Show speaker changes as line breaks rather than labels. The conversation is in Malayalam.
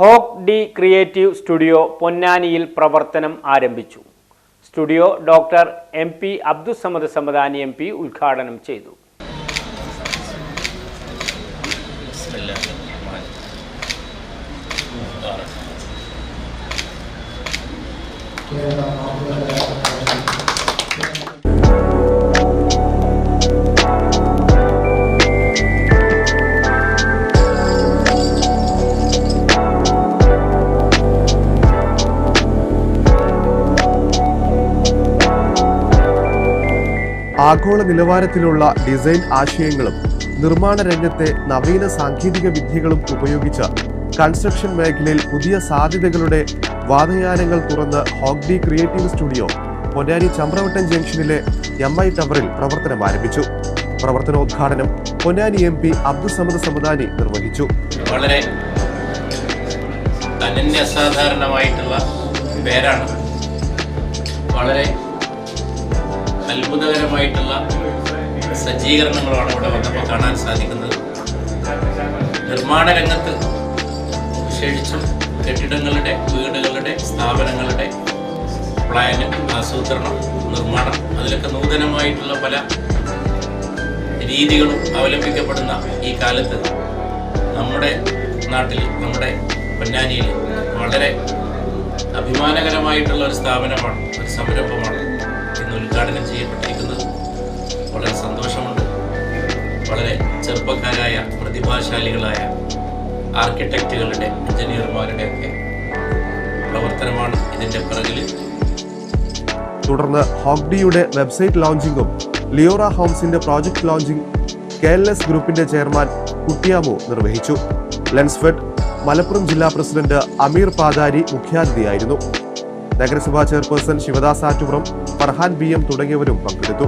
ഹോക്ക് ഡി ക്രിയേറ്റീവ് സ്റ്റുഡിയോ പൊന്നാനിയിൽ പ്രവർത്തനം ആരംഭിച്ചു. Studio doctor M P Abdussamad Samadani M P ഉദ്ഘാടനം ചെയ്തു.
കേരള
ആഗോള നിലവാരത്തിലുള്ള ഡിസൈൻ ആശയങ്ങളും നിർമ്മാണ രംഗത്തെ നവീന സാങ്കേതിക വിദ്യകളും ഉപയോഗിച്ച് കൺസ്ട്രക്ഷൻ മേഖലയിൽ പുതിയ സാധ്യതകളുടെ വാതയാനങ്ങൾ തുറന്ന് ഹോഗ്ഡി ക്രിയേറ്റീവ് സ്റ്റുഡിയോ പൊന്നാനി ചമ്രവട്ടം ജംഗ്ഷനിലെ എം ഐ ടവറിൽ പ്രവർത്തനം ആരംഭിച്ചു. പ്രവർത്തനോദ്ഘാടനം പൊന്നാനി എം പി അബ്ദുസമദ് സമദാനി നിർവഹിച്ചു.
വളരെ അനന്യസാധാരണമായിട്ടുള്ള പേരാണ്. വളരെ അത്ഭുതകരമായിട്ടുള്ള സജ്ജീകരണങ്ങളാണ് ഇവിടെ വന്നപ്പോൾ കാണാൻ സാധിക്കുന്നത്. നിർമ്മാണ രംഗത്ത് വിശേഷിച്ചും കെട്ടിടങ്ങളുടെ വീടുകളുടെ സ്ഥാപനങ്ങളുടെ പ്ലാന് ആസൂത്രണം നിർമ്മാണം അതിലൊക്കെ നൂതനമായിട്ടുള്ള പല രീതികളും അവലംബിക്കപ്പെടുന്ന ഈ കാലത്ത് നമ്മുടെ നാട്ടിൽ നമ്മുടെ പൊന്നാനിയിൽ വളരെ അഭിമാനകരമായിട്ടുള്ള ഒരു സ്ഥാപനമാണ് ഒരു സംരംഭമാണ്. ഉദ്ഘാടനം ചെയ്യപ്പെട്ടിരിക്കുന്നത്. വളരെ സന്തോഷമുണ്ട്. വളരെ ചെറുപ്പക്കാരായ പ്രതിഭാശാലികളായ ആർക്കിടെക്റ്റുകളുടെ എഞ്ചിനീയർമാരുടെ ഒക്കെ പ്രവർത്തനമാണ് ഇതിന്റെ പിറകിൽ
തുടർന്ന് ഹോഗ്ഡിയുടെ വെബ്സൈറ്റ് ലോഞ്ചിങ്ങും Leora ഹോംസിന്റെ project launching K L S ഗ്രൂപ്പിന്റെ ചെയർമാൻ കുട്ടിയാമു നിർവഹിച്ചു. ലെൻസ്ഫെഡ് മലപ്പുറം ജില്ലാ പ്രസിഡന്റ് അമീർ പാതാരി മുഖ്യാതിഥിയായിരുന്നു. നഗരസഭാ chairperson Shivadas Attupuram Farhan B M തുടങ്ങിയവരും പങ്കെടുത്തു.